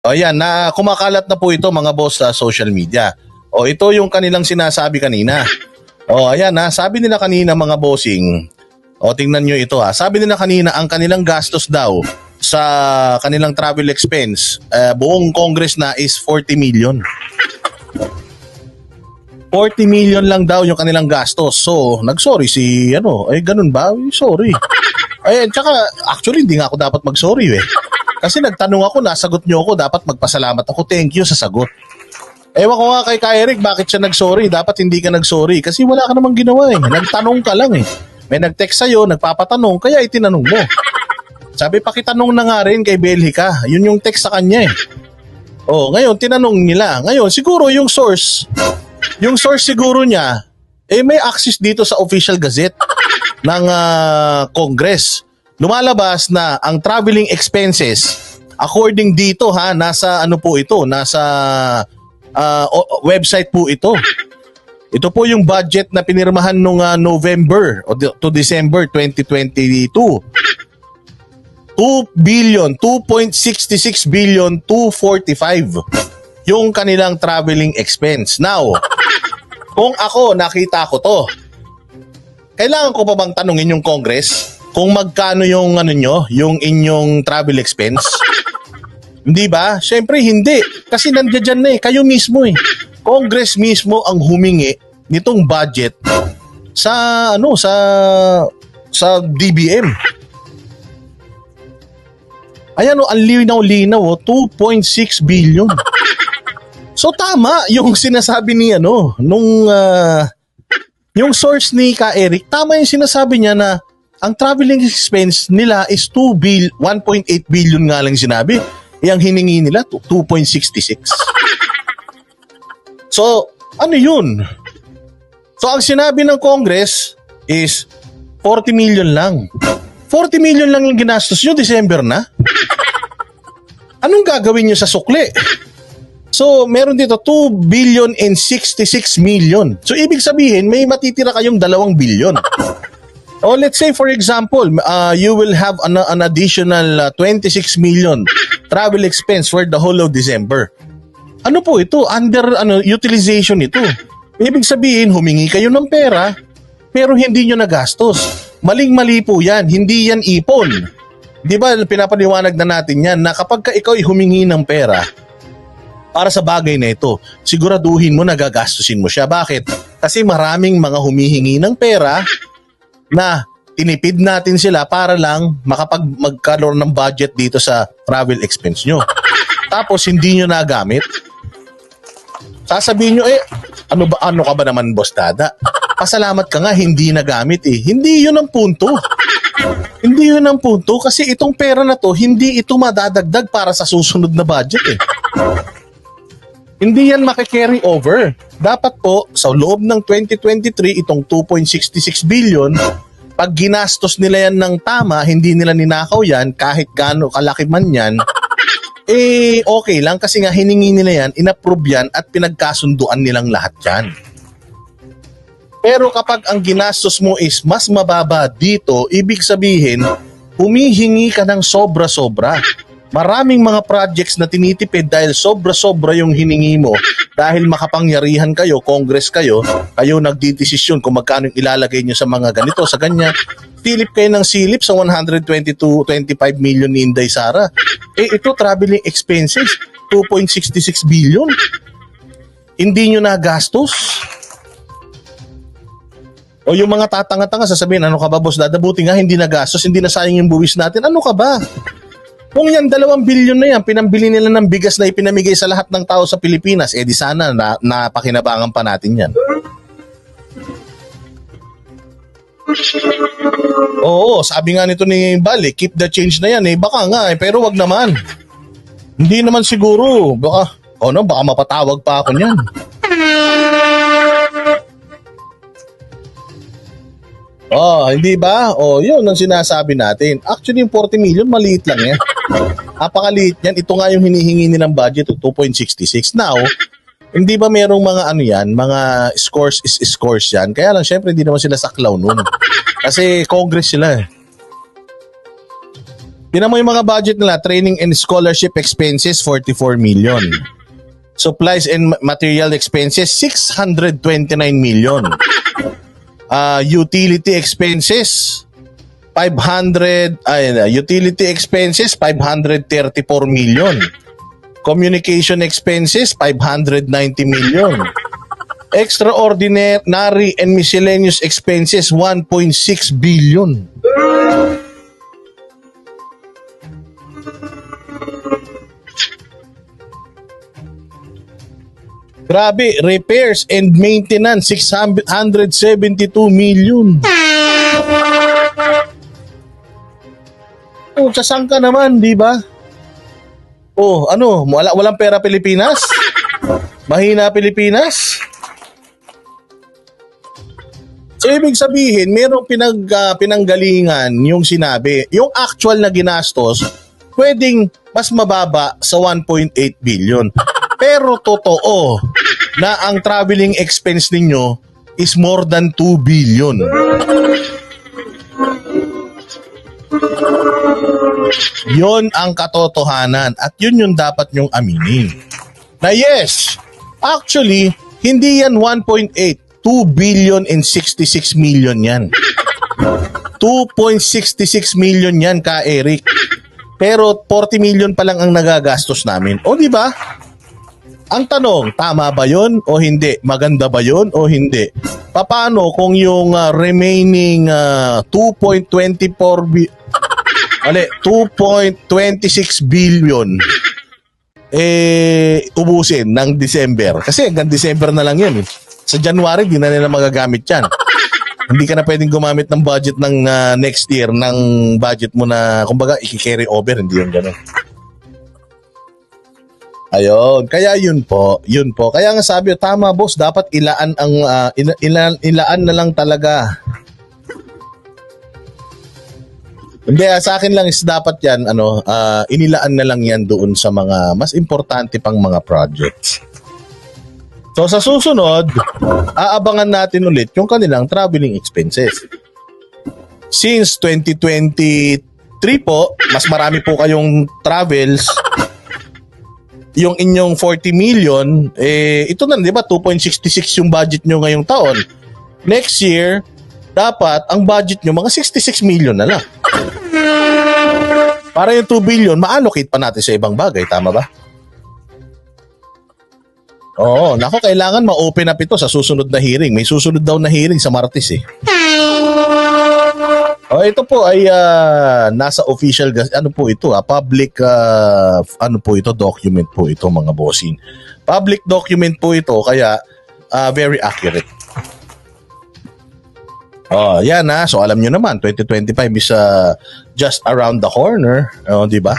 O yan, na kumakalat na po ito mga boss sa social media. O ito yung kanilang sinasabi kanina. O ayan ha, sabi nila kanina mga bossing, o tingnan nyo ito ha, sabi nila kanina ang kanilang gastos daw sa kanilang travel expense, eh, buong Congress na is 40 million. 40 million lang daw yung kanilang gastos. So, nag-sorry si ano, ay ganun ba? Sorry. Ay, tsaka actually hindi nga ako dapat mag-sorry eh. Kasi nagtanong ako, nasagot niyo ako, dapat magpasalamat ako. Thank you sa sagot. Ewan ko nga kay Ka Eric, bakit siya nag-sorry? Dapat hindi ka nag-sorry. Kasi wala ka namang ginawa eh. Nagtanong ka lang eh. May nag-text sa'yo, nagpapatanong, kaya itinanong mo. Sabi, pakitanong na nga rin kay Belhica. Yun yung text sa kanya eh. Oh, ngayon, tinanong nila. Ngayon, siguro yung source, yung source siguro niya, eh may access dito sa official gazette ng ah, Congress. Lumalabas na ang traveling expenses, according dito ha, nasa ano po ito, nasa o- website po ito. Ito po yung budget na pinirmahan nung ah, November to December 2022. 2 billion, 2.66 billion, 245 yung kanilang traveling expense. Now, kung ako nakita ko to, kailangan ko pa bang tanungin yung Congress kung magkano yung ano nyo, yung inyong travel expense? Hindi ba? Siyempre hindi. Kasi nandiyan dyan na eh. Kayo mismo eh. Congress mismo ang humingi nitong budget sa ano sa sa DBM. Ayan o, ang linaw-linaw o, 2.6 billion. So tama yung sinasabi ni ano, nung ah, yung source ni Ka Eric, tama yung sinasabi niya na ang traveling expense nila is 2 bill 1.8 billion nga lang sinabi. Eh, ang hiningi nila, 2.66. So, ano yun? So, ang sinabi ng Congress is 40 million lang. 40 million lang yung ginastos nyo, December na. Anong gagawin nyo sa sukli? So, meron dito 2 billion and 66 million. So, ibig sabihin, may matitira kayong 2 billion. O let's say for example, uh, you will have an, an additional uh, 26 million travel expense for the whole of December. Ano po ito? Under ano utilization ito. Ibig sabihin, humingi kayo ng pera, pero hindi nyo nagastos. Maling-mali po yan. Hindi yan ipon. Di ba, pinapaliwanag na natin yan na kapag ka ikaw ay humingi ng pera, para sa bagay na ito, siguraduhin mo na gagastusin mo siya. Bakit? Kasi maraming mga humihingi ng pera na tinipid natin sila para lang makapag magkaroon ng budget dito sa travel expense nyo. Tapos hindi nyo nagamit. Sasabihin nyo, eh, ano ba, ano ka ba naman, boss dada? Pasalamat ka nga, hindi nagamit eh. Hindi yun ang punto. Hindi yun ang punto kasi itong pera na to, hindi ito madadagdag para sa susunod na budget eh. Hindi yan makikarry over. Dapat po, sa loob ng 2023, itong 2.66 billion, pag ginastos nila yan ng tama, hindi nila ninakaw yan, kahit gaano kalaki man yan, eh okay lang kasi nga hiningi nila yan, inapprove yan at pinagkasunduan nilang lahat yan. Pero kapag ang ginastos mo is mas mababa dito, ibig sabihin, humihingi ka ng sobra-sobra. Maraming mga projects na tinitipid dahil sobra-sobra yung hiningi mo dahil makapangyarihan kayo, congress kayo, kayo nagdidesisyon kung magkano yung ilalagay nyo sa mga ganito, sa ganyan. Silip kayo ng silip sa 122, 25 million ni Inday Sara. Eh ito, traveling expenses, 2.66 billion. Hindi nyo nagastos. O yung mga tatanga-tanga sasabihin, ano ka ba boss, dadabuti nga, hindi nagastos, hindi nasayang yung buwis natin. Ano ka ba? Kung yan, dalawang bilyon na yan, pinambili nila ng bigas na ipinamigay sa lahat ng tao sa Pilipinas, eh di sana na, napakinabangan pa natin yan. Oo, sabi nga nito ni Bali, keep the change na yan eh. Baka nga eh, pero wag naman. Hindi naman siguro. Baka, o no, baka mapatawag pa ako niyan. Oh, hindi ba? Oh, yun ang sinasabi natin. Actually, yung 40 million, maliit lang yan. Napakaliit yan. Ito nga yung hinihingi nilang budget, 2.66. Now, hindi ba merong mga ano yan, mga scores is scores yan? Kaya lang, syempre, hindi naman sila saklaw nun. Kasi Congress sila eh. Tinan mo yung mga budget nila, training and scholarship expenses, 44 million. Supplies and ma- material expenses, 629 million. Ah, utility expenses, 500, ay, utility expenses, 534 million. Communication expenses, 590 million. Extraordinary and miscellaneous expenses, 1.6 billion. Grabe, repairs and maintenance, 672 million. Oh, sasang ka naman, di ba? Oh, ano, wala, walang pera Pilipinas? Mahina Pilipinas? So, ibig sabihin, merong pinag, ah, pinanggalingan yung sinabi. Yung actual na ginastos, pwedeng mas mababa sa 1.8 billion. Pero totoo na ang traveling expense ninyo is more than 2 billion. Yon ang katotohanan at yun yung dapat nyong aminin. Na yes, actually, hindi yan 1.8, 2 billion and 66 million yan. 2.66 million yan ka, Eric. Pero 40 million pa lang ang nagagastos namin. O di ba? Ang tanong, tama ba 'yon o hindi? Maganda ba 'yon o hindi? Paano kung yung ah, remaining ah, 2.24 bi- Ali, 2.26 billion eh ubusin ng December. Kasi hanggang December na lang 'yan eh. Sa January di na nila magagamit 'yan. Hindi ka na pwedeng gumamit ng budget ng ah, next year ng budget mo na kumbaga i-carry over, hindi yung ganun. Ayun, kaya yun po, yun po. Kaya nga sabi, tama boss, dapat ilaan ang ah, ila- ilaan, ilaan na lang talaga. Hindi, ah, sa akin lang is dapat yan, ano, ah, inilaan na lang yan doon sa mga mas importante pang mga projects. So sa susunod, aabangan natin ulit yung kanilang traveling expenses. Since 2023 po, mas marami po kayong travels yung inyong 40 million, eh, ito na, di ba, 2.66 yung budget nyo ngayong taon. Next year, dapat ang budget nyo mga 66 million na lang. Para yung 2 billion, ma-allocate pa natin sa ibang bagay, tama ba? Oo, nako, kailangan ma-open up ito sa susunod na hearing. May susunod daw na hearing sa Martes eh. Oh, ito po ay ah, nasa official ano po ito ah, public ah, ano po ito document po ito mga bossing. Public document po ito kaya ah, very accurate. Oh, yan na. So alam niyo naman 2025 is ah, just around the corner, oh, di ba?